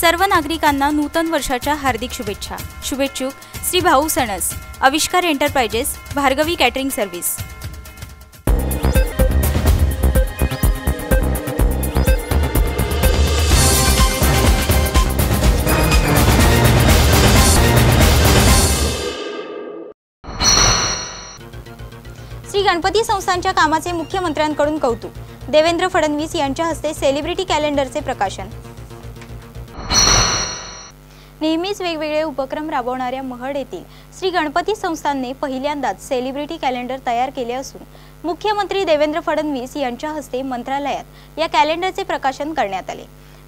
सर्व नागरिकांना नूतन वर्षाच्या हार्दिक शुभेच्छा. शुभेच्छुक Shri Bhau Sanas Avishkar enterprises Bhargavi catering service. Shri Ganpati संस्थांच्या कामाचे मुख्यमंत्र्यांकडून कौतुक. देवेंद्र फडणवीस यांच्या हस्ते सेलिब्रिटी कॅलेंडरचे प्रकाशन. नेहमीच वेगवेगळे उपक्रम राबवणाऱ्या महड येथील श्री गणपती संस्थांनी पहिल्यांदाच सेलिब्रिटी कॅलेंडर तयार केले असून मुख्यमंत्री देवेंद्र फडणवीस यांच्या हस्ते मंत्रालयात या कॅलेंडरचे प्रकाशन करण्यात आले.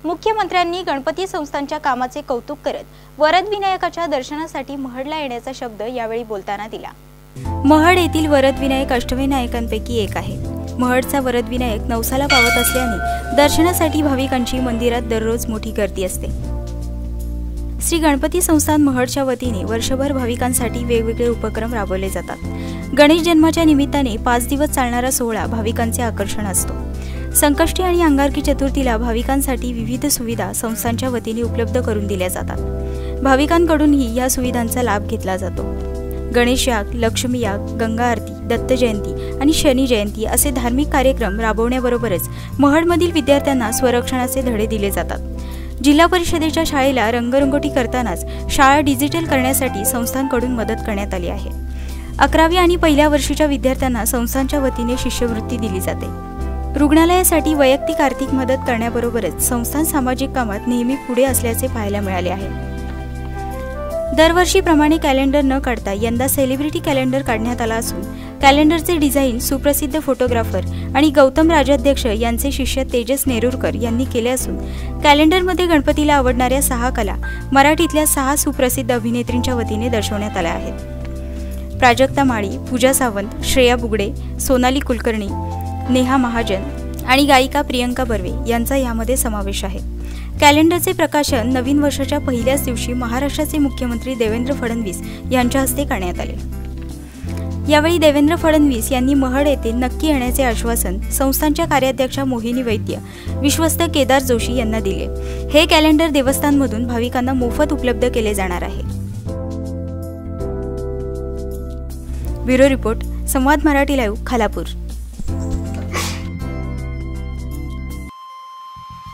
मुख्यमंत्र्यांनी गणपती संस्थांच्या कामाचे कौतुक करत वरद विनायकाच्या दर्शनासाठी महडला येण्याचा शब्द यावेळी बोलताना दिला. महड येथील वरद विनायक अष्टविनायकांपैकी एक आहे. महडचा वरद विनायक नवसाला पावत असल्याने दर्शनासाठी भाविकांची मंदिरात दररोज मोठी गर्दी असते. श्री गणपती संस्थान महडच्या वतीने वर्षभर भाविकांसाठी वेगवेगळे उपक्रम राबवले जातात. गणेश जन्माच्या निमित्ताने पाच दिवस चालणारा सोहळा भाविकांचे आकर्षण असतो. संकष्टी आणि अंगारकी चतुर्थीला भाविकांसाठी विविध सुविधा संस्थांच्या वतीने उपलब्ध करून दिल्या जातात. भाविकांकडूनही या सुविधांचा लाभ घेतला जातो. गणेश याग लक्ष्मी याग गंगा आरती दत्त जयंती आणि शनी जयंती असे धार्मिक कार्यक्रम राबवण्याबरोबरच महडमधील विद्यार्थ्यांना स्वरक्षणाचे धडे दिले जातात. जिल्हा परिषदेच्या शाळेला रंगरंगोटी करतानाच शाळा डिजिटल करण्यासाठी संस्थांकडून मदत करण्यात आली आहे. अकरावी आणि पहिल्या वर्षीच्या विद्यार्थ्यांना संस्थांच्या वतीने शिष्यवृत्ती दिली जाते. रुग्णालयासाठी वैयक्तिक आर्थिक मदत करण्याबरोबरच संस्थान सामाजिक कामात नेहमी पुढे असल्याचे पाहायला मिळाले आहे. दरवर्षीप्रमाणे कॅलेंडर न काढता यंदा सेलिब्रिटी कॅलेंडर काढण्यात आला असून कॅलेंडरचे डिझाईन सुप्रसिद्ध फोटोग्राफर आणि गौतम राजाध्यक्ष यांचे शिष्य तेजस नेरुरकर यांनी केले असून कॅलेंडरमध्ये गणपतीला आवडणाऱ्या सहा कला मराठीतल्या सहा सुप्रसिद्ध अभिनेत्रींच्या वतीने दर्शवण्यात आल्या आहेत. प्राजक्ता माळी पूजा सावंत श्रेया बुगडे सोनाली कुलकर्णी नेहा महाजन आणि गायिका प्रियंका बर्वे यांचा यामध्ये समावेश आहे. कॅलेंडरचे प्रकाशन नवीन वर्षाच्या पहिल्याच दिवशी महाराष्ट्राचे मुख्यमंत्री देवेंद्र फडणवीस यांच्या हस्ते करण्यात आले. यावेळी देवेंद्र फडणवीस यांनी महड येथे नक्की येण्याचे आश्वासन संस्थांच्या कार्याध्यक्षा मोहिनी वैद्य विश्वस्त केदार जोशी यांना दिले. हे कॅलेंडर देवस्थानमधून भाविकांना मोफत उपलब्ध केले जाणार आहे. Bureau report Samvad Marathi live Khalapur.